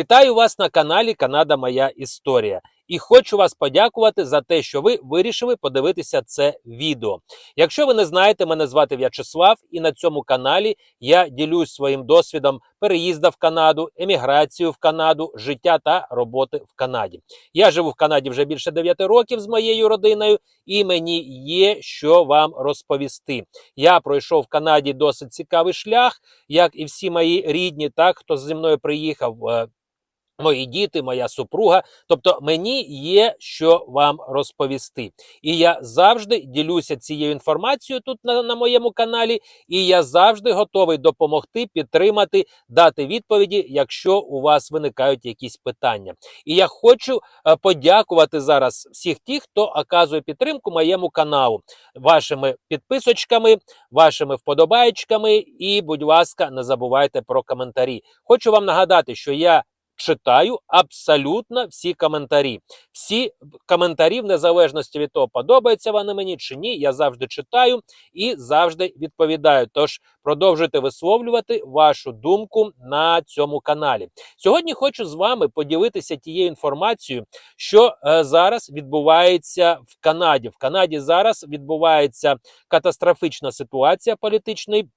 Вітаю вас на каналі Канада Моя Історія. І хочу вас подякувати за те, що ви вирішили подивитися це відео. Якщо ви не знаєте, мене звати В'ячеслав, і на цьому каналі я ділюсь своїм досвідом переїзду в Канаду, еміграцію в Канаду, життя та роботи в Канаді. Я живу в Канаді вже більше 9 років з моєю родиною, і мені є що вам розповісти. Я пройшов в Канаді досить цікавий шлях, як і всі мої рідні, так хто зі мною приїхав. Мої діти, моя супруга, тобто мені є що вам розповісти. І я завжди ділюся цією інформацією тут на, на моєму каналі, і я завжди готовий допомогти, підтримати, дати відповіді, якщо у вас виникають якісь питання. І я хочу е, подякувати зараз всіх тих, хто оказує підтримку моєму каналу, вашими підписочками, вашими вподобаєчками. І, будь ласка, не забувайте про коментарі. Хочу вам нагадати, що я читаю абсолютно всі коментарі. Всі коментарі, в незалежності від того, подобаються вони мені чи ні, я завжди читаю і завжди відповідаю. Тож продовжуйте висловлювати вашу думку на цьому каналі. Сьогодні хочу з вами поділитися тією інформацією, що е, зараз відбувається в Канаді. В Канаді зараз відбувається катастрофічна ситуація політичної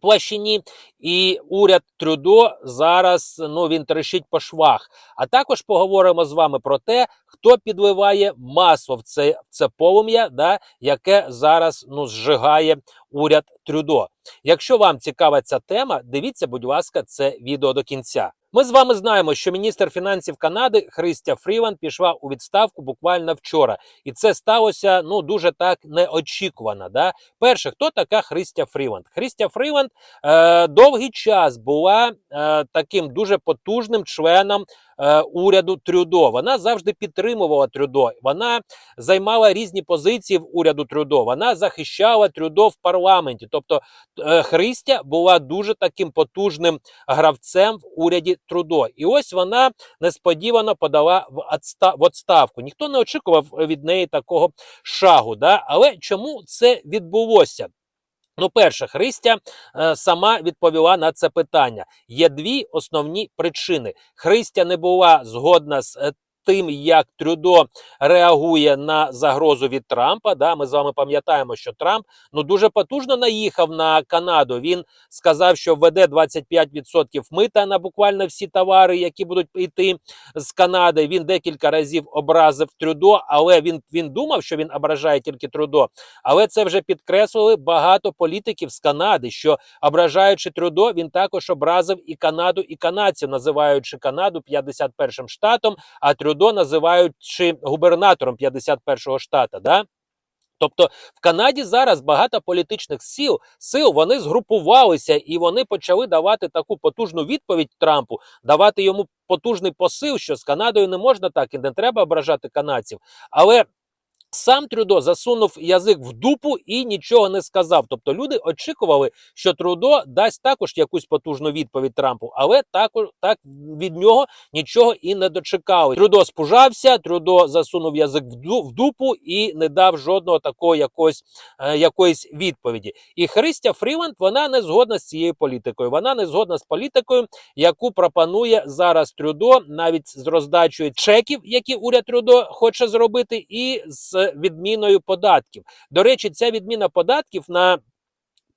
площині, і уряд Трюдо зараз ну він трещить по швах. А також поговоримо з вами про те, хто підливає масло в це, це полум'я, да, яке зараз ну зжигає уряд Трюдо. Якщо вам цікава ця тема, дивіться, будь ласка, це відео до кінця. Ми з вами знаємо, що міністр фінансів Канади Христя Фріланд пішла у відставку буквально вчора, і це сталося ну дуже так неочікувано. Да? Перше, хто така Христя Фріланд? Христя Фріланд е, довгий час була е, таким дуже потужним членом е, уряду Трюдо. Вона завжди підтримувала Трюдо. Вона займала різні позиції в уряду Трюдо. Вона захищала Трюдо в парламенті. Тобто е, Христя була дуже таким потужним гравцем в уряді Трудо. І ось вона несподівано подала в відставку. Ніхто не очікував від неї такого шагу. Да? Але чому це відбулося? Ну, перше, Христя е, сама відповіла на це питання. Є дві основні причини. Христя не була згодна з е, тим, як Трюдо реагує на загрозу від Трампа. Да, ми з вами пам'ятаємо, що Трамп ну дуже потужно наїхав на Канаду. Він сказав, що введе 25% мита на буквально всі товари, які будуть йти з Канади. Він декілька разів образив Трюдо, але він, він думав, що він ображає тільки Трюдо. Але це вже підкреслили багато політиків з Канади, що ображаючи Трюдо, він також образив і Канаду, і канадців, називаючи Канаду 51-м штатом, а Трюдо називаючи губернатором 51-го штата. Да? Тобто в Канаді зараз багато політичних сил, сил вони згрупувалися і вони почали давати таку потужну відповідь Трампу, давати йому потужний посил, що з Канадою не можна так і не треба ображати канадців. Але сам Трюдо засунув язик в дупу і нічого не сказав. Тобто люди очікували, що Трудо дасть також якусь потужну відповідь Трампу, але також так від нього нічого і не дочекали. Трудо спужався, Трудо засунув язик в, ду, в дупу і не дав жодного такого якось, е, якоїсь відповіді. І Христя Фріланд вона не згодна з цією політикою. Вона не згодна з політикою, яку пропонує зараз Трюдо, навіть з роздачею чеків, які уряд Трюдо хоче зробити, і з відміною податків. До речі, ця відміна податків на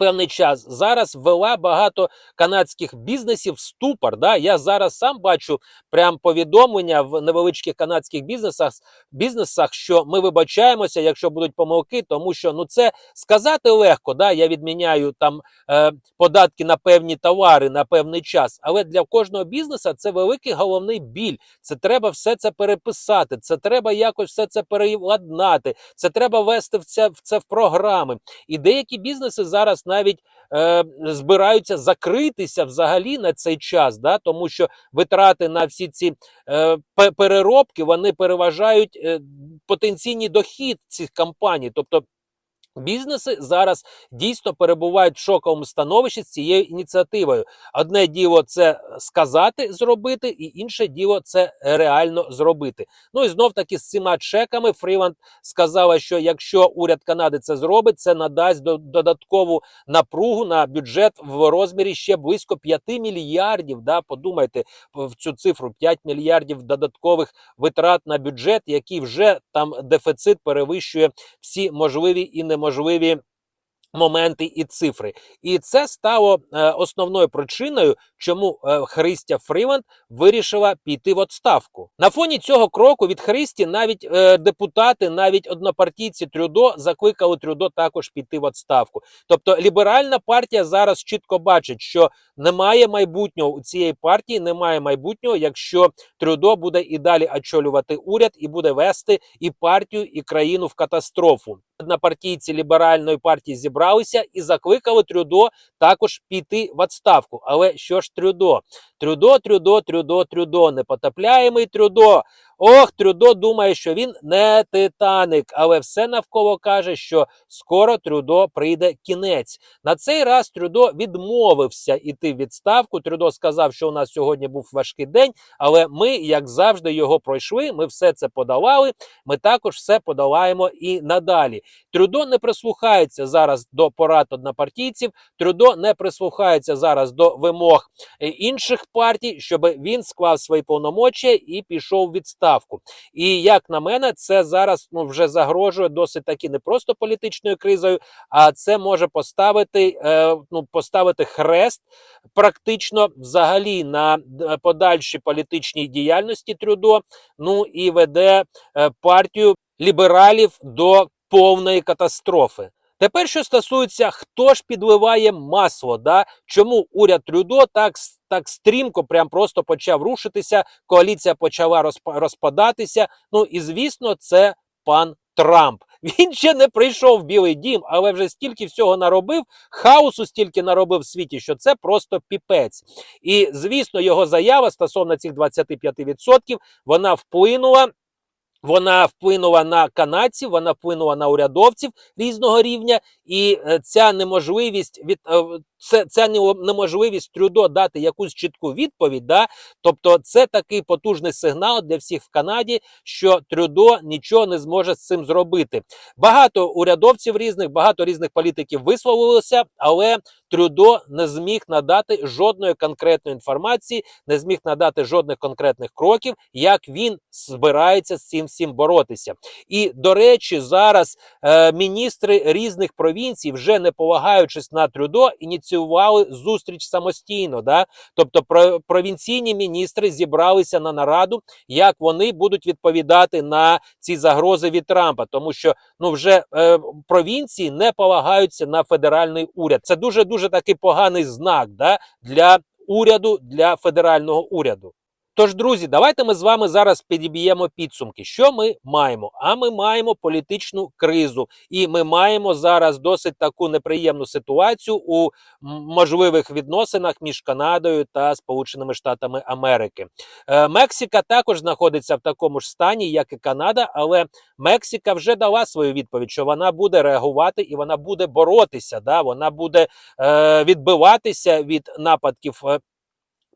Певний час зараз ввела багато канадських бізнесів в ступор. Да? Я зараз сам бачу прям повідомлення в невеличких канадських бізнесах, бізнесах, що ми вибачаємося, якщо будуть помилки, тому що ну це сказати легко. Да? Я відміняю там е, податки на певні товари на певний час. Але для кожного бізнеса це великий головний біль. Це треба все це переписати. Це треба якось все це переладнати. Це треба вести в це в це в програми. І деякі бізнеси зараз навіть е, збираються закритися взагалі на цей час, да, тому що витрати на всі ці е, переробки вони переважають е, потенційний дохід цих компаній. Тобто Бізнеси зараз дійсно перебувають в шоковому становищі з цією ініціативою. Одне діло це сказати, зробити, і інше діло це реально зробити. Ну і знов таки з цими чеками Фріланд сказала, що якщо уряд Канади це зробить, це надасть до- додаткову напругу на бюджет в розмірі ще близько 5 мільярдів. Да, подумайте в цю цифру: 5 мільярдів додаткових витрат на бюджет, який вже там дефіцит перевищує всі можливі і неможливі моменти і цифри. І це стало е, основною причиною, чому е, Христя Фріланд вирішила піти в відставку. На фоні цього кроку від Христі навіть е, депутати, навіть однопартійці Трюдо закликали Трюдо також піти в відставку. Тобто ліберальна партія зараз чітко бачить, що немає майбутнього у цієї партії, немає майбутнього, якщо Трюдо буде і далі очолювати уряд і буде вести і партію, і країну в катастрофу. Однопартійці ліберальної партії зібралися і закликали Трюдо також піти в відставку. Але що ж Трюдо? Трюдо, Трюдо, Трюдо, Трюдо, непотопляємий Трюдо. Ох, Трюдо думає, що він не Титаник, але все навколо каже, що скоро Трюдо прийде кінець. На цей раз Трюдо відмовився іти в відставку. Трюдо сказав, що у нас сьогодні був важкий день, але ми, як завжди, його пройшли. Ми все це подолали. Ми також все подолаємо і надалі. Трюдо не прислухається зараз до порад однопартійців. Трюдо не прислухається зараз до вимог е, інших партій, щоб він склав свої повномочія і пішов в відставку. І як на мене, це зараз ну вже загрожує досить таки не просто політичною кризою, а це може поставити е, ну поставити хрест практично взагалі на е, подальшій політичній діяльності Трюдо. Ну і веде е, партію лібералів до повної катастрофи. Тепер, що стосується, хто ж підливає масло, да? чому уряд Трюдо так, так стрімко, прям просто почав рушитися, коаліція почала розпа- розпадатися. Ну і звісно, це пан Трамп. Він ще не прийшов в Білий Дім, але вже стільки всього наробив, хаосу стільки наробив в світі, що це просто піпець. І звісно, його заява стосовно цих 25% вона вплинула. Вона вплинула на канадців, вона вплинула на урядовців різного рівня, і е, ця неможливість від е, це ця неможливість Трюдо дати якусь чітку відповідь. Да? Тобто, це такий потужний сигнал для всіх в Канаді, що Трюдо нічого не зможе з цим зробити. Багато урядовців різних, багато різних політиків висловилося, але Трюдо не зміг надати жодної конкретної інформації, не зміг надати жодних конкретних кроків, як він збирається з цим всім боротися. І до речі, зараз е, міністри різних провінцій, вже не полагаючись на Трюдо, ініціювали зустріч самостійно. Да? Тобто, про, провінційні міністри зібралися на нараду, як вони будуть відповідати на ці загрози від Трампа, тому що ну вже е, провінції не полагаються на федеральний уряд. Це дуже дуже такий поганий знак да, для уряду, для федерального уряду. Тож, друзі, давайте ми з вами зараз підіб'ємо підсумки. Що ми маємо? А ми маємо політичну кризу, і ми маємо зараз досить таку неприємну ситуацію у можливих відносинах між Канадою та Сполученими Штатами Америки. Е, Мексика також знаходиться в такому ж стані, як і Канада, але Мексика вже дала свою відповідь, що вона буде реагувати і вона буде боротися. Да? Вона буде е, відбиватися від нападків.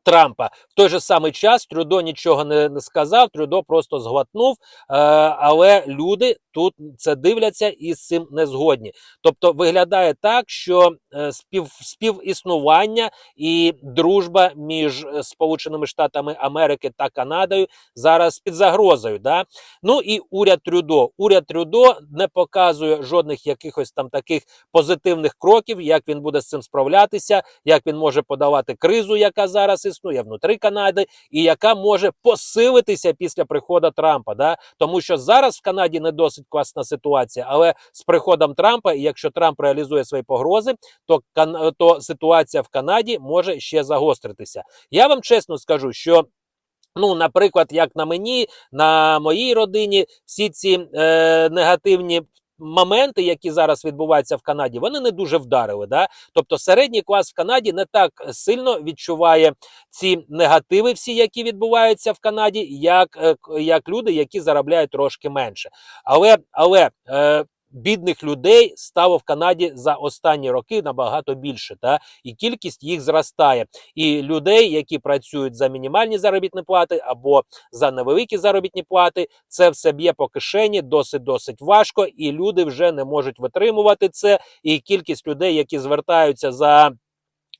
Трампа в той же самий час Трюдо нічого не, не сказав, Трюдо просто зглотнув, е, але люди тут це дивляться і з цим не згодні. Тобто виглядає так, що е, спів, співіснування і дружба між е, Сполученими Штатами Америки та Канадою зараз під загрозою. Да? Ну і уряд Трюдо. Уряд Трюдо не показує жодних якихось там таких позитивних кроків, як він буде з цим справлятися, як він може подавати кризу, яка зараз існує внутрі Канади, і яка може посилитися після приходу Трампа. Да? Тому що зараз в Канаді не досить класна ситуація, але з приходом Трампа, і якщо Трамп реалізує свої погрози, то, то ситуація в Канаді може ще загостритися. Я вам чесно скажу, що. Ну, наприклад, як на мені, на моїй родині, всі ці е, негативні моменти, які зараз відбуваються в Канаді, вони не дуже вдарили. Да? Тобто середній клас в Канаді не так сильно відчуває ці негативи, всі, які відбуваються в Канаді, як, е, як люди, які заробляють трошки менше. Але, але е, бідних людей стало в Канаді за останні роки набагато більше, та і кількість їх зростає. І людей, які працюють за мінімальні заробітні плати або за невеликі заробітні плати, це все б'є по кишені досить досить важко, і люди вже не можуть витримувати це. І кількість людей, які звертаються за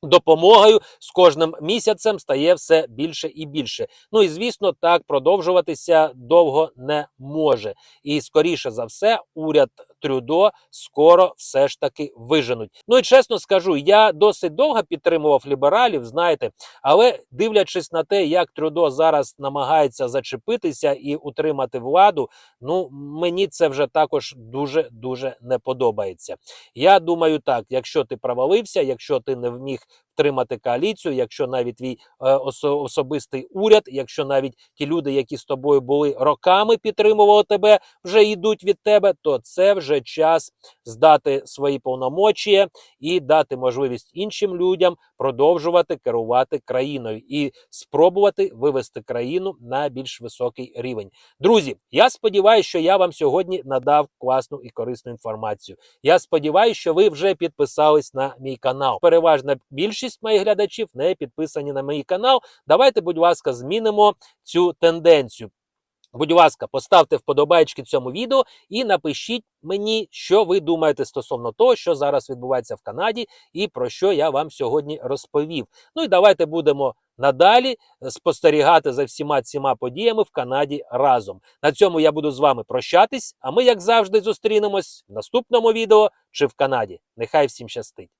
допомогою з кожним місяцем стає все більше і більше. Ну і звісно, так продовжуватися довго не може. І скоріше за все, уряд Трюдо скоро все ж таки виженуть. Ну і чесно скажу, я досить довго підтримував лібералів, знаєте, але дивлячись на те, як Трюдо зараз намагається зачепитися і утримати владу, ну мені це вже також дуже дуже не подобається. Я думаю, так, якщо ти провалився, якщо ти не вміг втримати коаліцію, якщо навіть твій е, осо- особистий уряд, якщо навіть ті люди, які з тобою були роками, підтримували тебе, вже йдуть від тебе, то це вже час здати свої повномочія і дати можливість іншим людям продовжувати керувати країною і спробувати вивести країну на більш високий рівень. Друзі, я сподіваюся, що я вам сьогодні надав класну і корисну інформацію. Я сподіваюся, що ви вже підписались на мій канал. Переважна більшість моїх глядачів не підписані на мій канал. Давайте, будь ласка, змінимо цю тенденцію. Будь ласка, поставте вподобайки цьому відео і напишіть мені, що ви думаєте стосовно того, що зараз відбувається в Канаді, і про що я вам сьогодні розповів. Ну і давайте будемо надалі спостерігати за всіма цими подіями в Канаді разом. На цьому я буду з вами прощатись. А ми, як завжди, зустрінемось в наступному відео чи в Канаді. Нехай всім щастить!